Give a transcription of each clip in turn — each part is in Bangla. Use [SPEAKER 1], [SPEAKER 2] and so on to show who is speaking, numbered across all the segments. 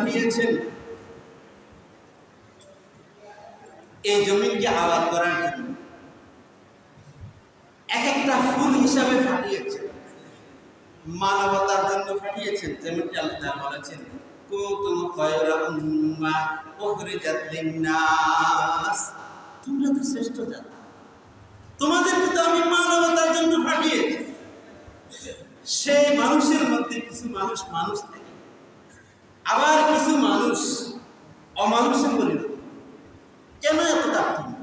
[SPEAKER 1] পাঠিয়েছেন। এই জমিনকে আবাদ করার জন্য এক একটা ফুল হিসাবে পাঠিয়েছেন। মানবতার জন্য পাঠিয়েছেন, যেমনটি আল্লাহ বলেছেন সেই মানুষের মধ্যে কিছু মানুষ মানুষ থাকে আবার কিছু মানুষ অমানুষে পরিণত কেন এত তারতম্য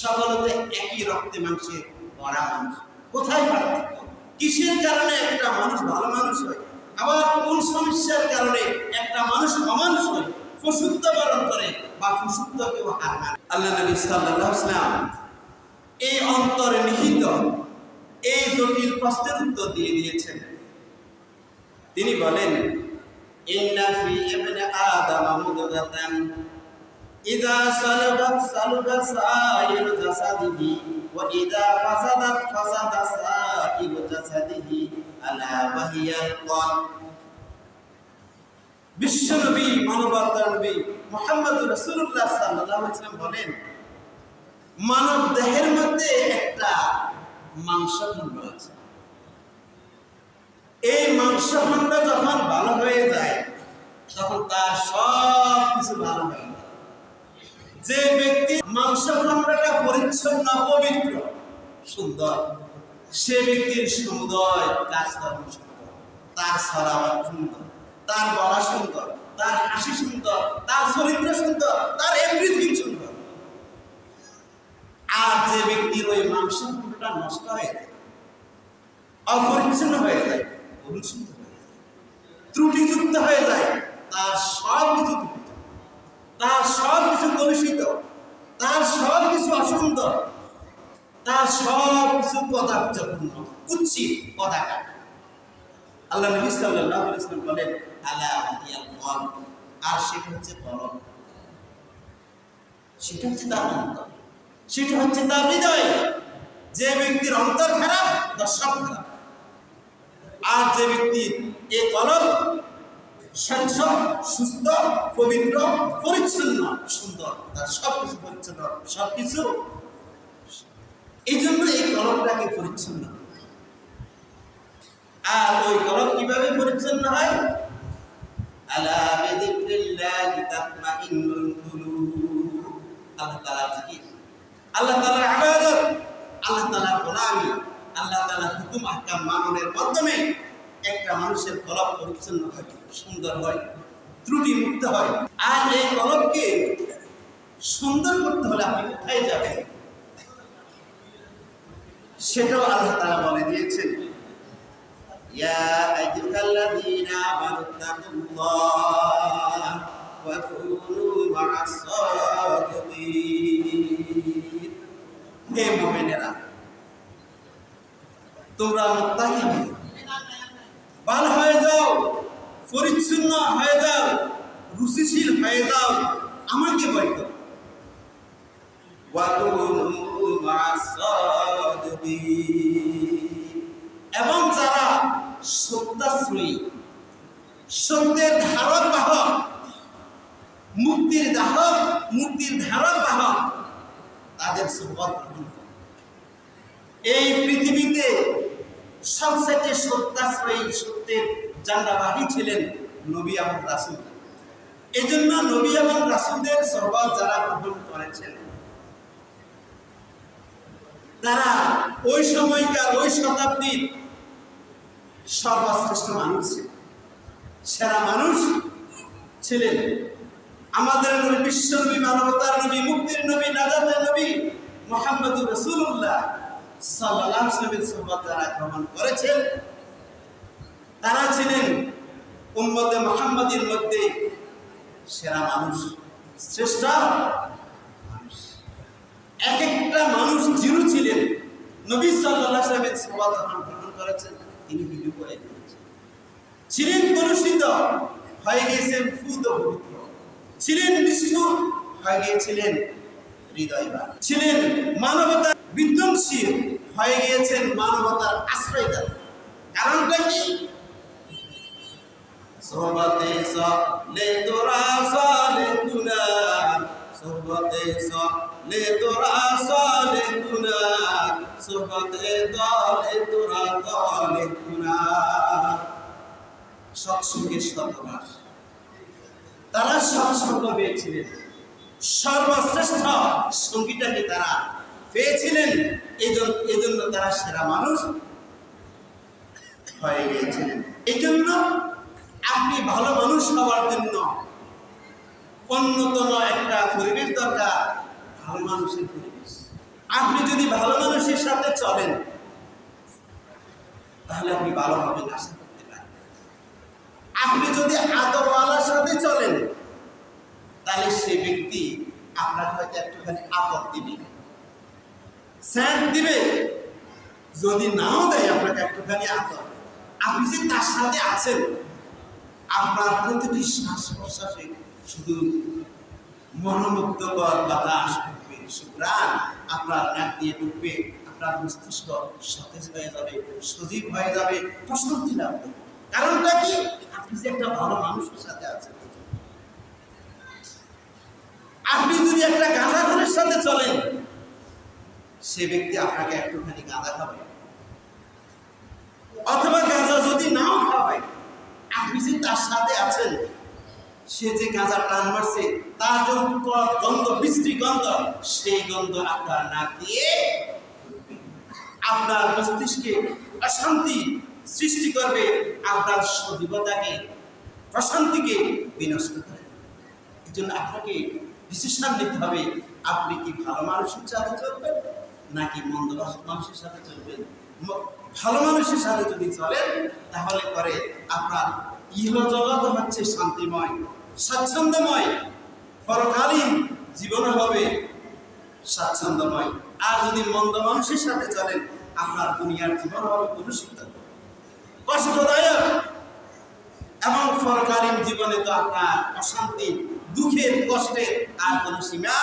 [SPEAKER 1] সকলতে একই রক্তে মাংসে ভরা মানুষ। কোথায় পার্থক্য? কিসের কারণে একটা মানুষ ভালো মানুষ হয়? আবার কোন সমস্যার কারণে একটা মানুষ অমানুষ হয়? পশুত্ব বরণ করে বা পশুত্বকেও হার মানে। আল্লাহ নবী ওয়াসাল্লাম এই অন্তরে নিহিত এই জটিল প্রশ্নের উত্তর দিয়ে দিয়েছেন। তিনি বলেন ইন্না ফি ইবনে আদম মুদগাতান ইদা সালাবাত সালুবা সাইরু জাসাদিহি ওয়া ইদা ফাসাদাত ফাসাদা সাইরু জাসাদিহি আলা ওয়াহিয়াল কলব বিশ্বনবী, মানবতার নবী মুহাম্মদ আলাইহি ওয়াসাল্লাম বলেন, মানব দেহের মধ্যে একটা মাংসখণ্ড আছে। এই মাংস মাংসখণ্ড যখন ভালো হয়ে যায়, তখন তার সব কিছু ভালো হয়ে যায়। যে ব্যক্তি মাংসখণ্ডটা পরিচ্ছন্ন, পবিত্র, সুন্দর, সে ব্যক্তির সমুদয় কাজকর্ম সুন্দর। তার সরাবার সুন্দর, তার বলা সুন্দর, তার হাসি সুন্দর, তার চরিত্র সুন্দর, তার এভরিথিং সুন্দর। আর যে ব্যক্তির ওই মাংস মাংসখণ্ডটা নষ্ট হয়ে যায়, অপরিচ্ছন্ন হয়ে যায় পরিচ্ছন্ন হয়ে যায় ত্রুটিযুক্ত হয়ে যায়, তার সব কিছু তার সব কিছু কলুষিত, তার সব কিছু অসুন্দর তার সব কিছু পদার্থপূর্ণ পতাকা আল্লাহ নবী সাল্লাল্লাহু আলাইহি ওয়াসাল্লাম বলেন, আলা ইয়াল আর সেটা হচ্ছে সেটা হচ্ছে তার অন্তর। সেটা হচ্ছে তার হৃদয়। যে ব্যক্তির অন্তর খারাপ সব খারাপ। আর যে ব্যক্তির এ কলব স্বচ্ছ সুস্থ, পবিত্র, পরিচ্ছন্ন, সুন্দর, তার সব পরিচ্ছন্ন সব কিছু এই জন্য এই কলমটাকে পরিচ্ছন্ন। আর ওই কলম কীভাবে পরিচ্ছন্ন হয়? আলা বিযিকরিল্লাহি তাতমাইন্নুল কুলুব। আল্লাহ তাআলা জিকির আল্লাহ তাআলার ইবাদত আল্লাহ তাআলার গোলামি। আল্লাহ তাআলার হুকুম আহকাম মাননের মাধ্যমে একটা মানুষের কলব পরিচ্ছন্ন হয়, সুন্দর হয় ত্রুটি মুক্ত হয়। আর এই কলবকে সুন্দর করতে হলে আপনি কোথায় যাবেন? সেটাও আল্লাহ তাআলা বলে দিয়েছেন। ইয়া আইয়ুহাল্লাযীনা আমানু তাকুল্লাহ ওয়া কুনু মা'আস সাদিকিন হে মুমিনেরা তোমরা মোত্তাহিবি বাল হয়ে যাও, পরিচ্ছন্ন হয়ে যাও, রুচিশীল হয়ে যাও, আমাকে ভয় করো। এবং যারা সত্যাশ্রয়ী, সত্যের ধারক বাহক, মুক্তির ধারক মুক্তির ধারক বাহক, তাদের সম্পদ এই পৃথিবীতে সবচেয়ে সত্যাশ্রয়ী সত্যের জান্ডাবাহী ছিলেন নবী এবং রাসুল। এই জন্য নবী এবং রাসুলদের সহবত যারা গ্রহণ করেছেন, তারা ওই সময়কার ওই শতাব্দীর সর্বশ্রেষ্ঠ মানুষ ছিলেন সেরা মানুষ ছিলেন। আমাদের নবী, বিশ্ব নবী, মানবতার নবী, মুক্তির নবী, নাজাতের নবী মোহাম্মদুর রসুল্লাহ তারা ছিলেন উম্মতে মোহাম্মদের মধ্যে সেরা মানুষ, শ্রেষ্ঠ মানুষ। এক একটা মানুষ ছিলেন, নবী সাল্লাহ সাহেবের যখন গ্রহণ করেছেন তিনি করে ছিলেন কলুষিত, হয়ে গিয়েছেন ফুদ পবিত্র। ছিলেন নিষ্ঠুর, হয়ে গিয়েছিলেন হৃদয়বান। ছিলেন মানবতা বিধ্বংসী হয়ে গিয়েছেন মানবতার আশ্রয়দাতা। কারণটা কি? সোহবতে সলে তোরা তারা সৎসঙ্গ পেয়েছিলেন। সর্বশ্রেষ্ঠ সঙ্গীটাকে তারা পেয়েছিলেন এজন্য এজন্য তারা সেরা মানুষ হয়ে গিয়েছিলেন। এই জন্য আপনি ভালো মানুষ হওয়ার জন্য অন্যতম একটা পরিবেশ দরকার, ভালো মানুষের পরিবেশ। আপনি যদি ভালো মানুষের সাথে চলেন, তাহলে আপনি ভালো হবেন আশা করতে পারেন। আপনি যদি আদরওয়ালার সাথে চলেন, তাহলে সে ব্যক্তি আপনার হয়তো একটুখানি আপদ দিবে স্যার দিবে। যদি নাও দেয় আপনাকে একটুখানি আপদ আপনি যে তার সাথে আছেন, আপনার প্রতিটি শ্বাস প্রশ্বাসে শুধু মনোমুগ্ধকর বাতাস ঢুকবে। সুপ্রাণ আপনার নাক দিয়ে ঢুকবে, আপনার মস্তিষ্ক সতেজ হয়ে যাবে, সজীব হয়ে যাবে, প্রশান্তি করবে। কারণটা কি? আপনি যে একটা ভালো মানুষের সাথে আছেন। আপনি যদি একটা গাঁজাখরের সাথে চলেন সে ব্যক্তি আপনাকে একটুখানি গাঁদা খাবে। অথবা গাঁজা যদি নাও খাওয়ায় আপনি যে তার সাথে আছেন, সে যে গাঁজা টান মারছে, তার গন্ধ বৃষ্টি গন্ধ, সেই গন্ধ আপনার নাক দিয়ে আপনার মস্তিষ্কে অশান্তি সৃষ্টি করবে, আপনার সজীবতাকে, প্রশান্তিকে বিনষ্ট করে। এই জন্য আপনাকে ডিসিশন নিতে হবে আপনি কি ভালো মানুষের সাথে চলবেন নাকি মন্দ মানুষের সাথে চলবেন? ভালো মানুষের সাথে যদি চলেন, তাহলে পরে আপনার ইহ জগৎ হচ্ছে শান্তিময়, স্বাচ্ছন্দ্যময়, পরকালীন জীবন হবে স্বাচ্ছন্দ্যময়। আর যদি মন্দ মানুষের সাথে চলেন, আপনার দুনিয়ার জীবন হবে কলুষিত। কষ্টদায়ক। এবং পরকালীন জীবনে তো আপনার অশান্তি, দুঃখের, কষ্টের আর কোনো সীমা